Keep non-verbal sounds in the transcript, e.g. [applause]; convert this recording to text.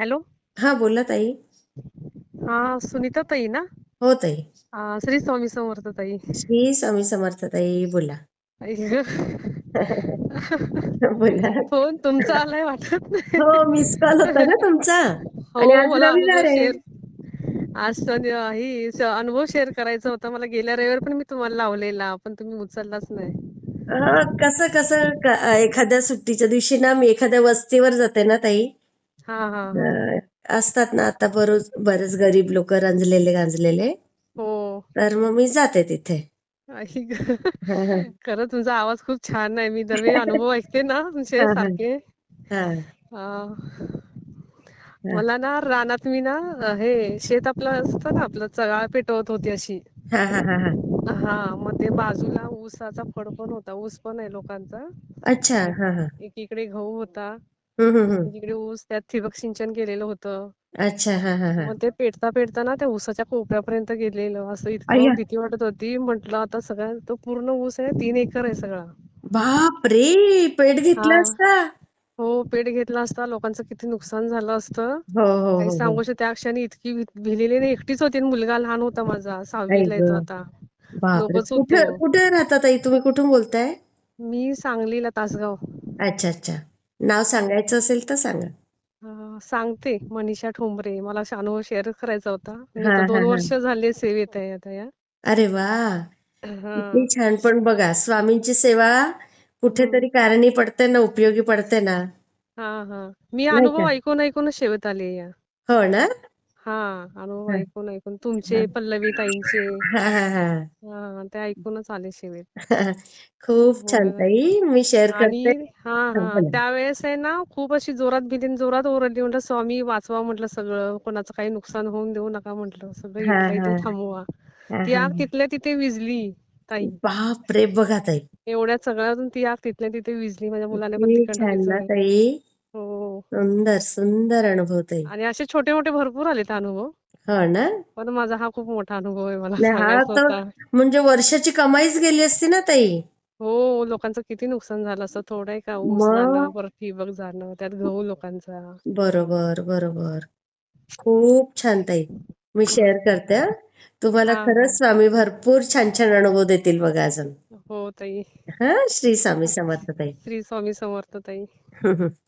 Hello? हा बोला ताई. हा सुनीता ताई ना? हो ताई. आ, श्री स्वामी समर्थ ताई. श्री स्वामी समर्थ ताई बोला. [laughs] बोला. फोन तुमचा आलाय वाटत नाही. हो मिस कॉल होता ना तुमचा? हो आणि आज ही अनुभव शेअर करायचा होता. मला गेल्या रविवारी पण मी तुम्हाला लावलेला पण तुम्ही उचललाच नाही. कसं कसं एखाद्या सुट्टीच्या दिवशी ना मी एखाद्या वस्तीवर जाते ना ताई. हा हा हा. अं, असतात ना आता बरोच बरेच गरीब लोक रंजलेले गांजलेले. हो. तर मग मी जाते तिथे. आई ग. हा, हा. खरं तुमचा आवाज खूप छान आहे. मी दरवेळी अनुभव ऐकते ना तुमचे हा, सारखे. हा, हा. मला ना रानात मी ना अ, हे शेत आपलं असतं ना आपलं चगाळ पेटवत होती अशी. हा, हा, हा, हा. हा मग ते बाजूला ऊसाचा फड पण होता. ऊस पण आहे लोकांचा. अच्छा हा हा. एकीकडे गहू होता. हम्म, हम्म, हम्म. एकीकडे ऊस त्यात ठिबक सिंचन केलेलं होतं. अच्छा हा हा हा. मग ते पेटता पेटता ना त्या ऊसाच्या कोपऱ्यापर्यंत गेलेलं. असं अय्या! इतकं भीती वाटत होती. म्हटलं आता सगळ्या तो पूर्ण ऊस आहे तीन एकर आहे सगळा. बाप रे पेट हा. घेतला असता? हो पेट घेतला असता. लोकांचं किती नुकसान झालं असतं. हो हो काही हो. हो सांगू शकत त्या क्षणी इतकी भी- भिलेली नाही एकटीच होती आणि मुलगा लहान होता माझा. आई सहावीला ग. येतो आता दोघच कुठे होतो. कुठे राहता ताई? तुम्ही कुठून बोलताय? मी सांगलीला तासगाव. अच्छा अच्छा. नाव सांगायचं असेल तर सांगा. अं, सांगते मनीषा ठोंबरे. मला असा अनुभव शेअर करायचा होता. मी हा आता हा दोन हा वर्ष झाले सेवेत आहे आता या. अरे वा! हा. किती छान. पण बघा स्वामींची सेवा. कुठेतरी कारणी पडते ना उपयोगी पडते ना. हा हा. मी नाही अनुभव ऐकून ऐकूनच शेवत आले या. हो ना? हा अनुभव हा ऐकून ऐकून. तुमचे पल्लवी ताईंचे. हा हा हा. हा ते ऐकूनच आले शेवेत. खूप छान हो ताई मी शेअर आणि करते हा हा, हा बोला. त्यावेळेस आहे ना खूप अशी जोरात आणि जोरात ओरडली. म्हटलं स्वामी वाचवा म्हटलं सगळं. कोणाचं काही नुकसान होऊन देऊ नका म्हटलं. सगळं हा इथल्या हा. इथे थांबवा. हा ती हा आग तिथल्या तिथे विझली ताई. बाप रे बघा ताई. एवढ्या सगळ्यातून ती आग तिथल्या तिथे विझली माझ्या मुलाने पण किती तिकडनं छान ना विझवली ताई. हो. सुंदर सुंदर अनुभव ताई. आणि असे छोटे मोठे भरपूर आलेत अनुभव. हो ना? पण माझा हा खूप मोठा अनुभव आहे मला नाही हा सांगायचा तर होता. म्हणजे वर्षाची कमाईच गेली असती ना ताई? हो लोकांचं किती नुकसान झालं असतं थोडं आहे का ऊस मग? परत ठिबक जाणं त्यात गहू लोकांचा. बरोबर बरोबर. खूप छान ताई. मी शेअर करते हं. तुम्हाला हा हा. खरंच स्वामी भरपूर छान छान अनुभव देतील बघा अजून. हो ताई. हा श्री स्वामी समर्थ ताई. श्री स्वामी समर्थ ताई. [laughs]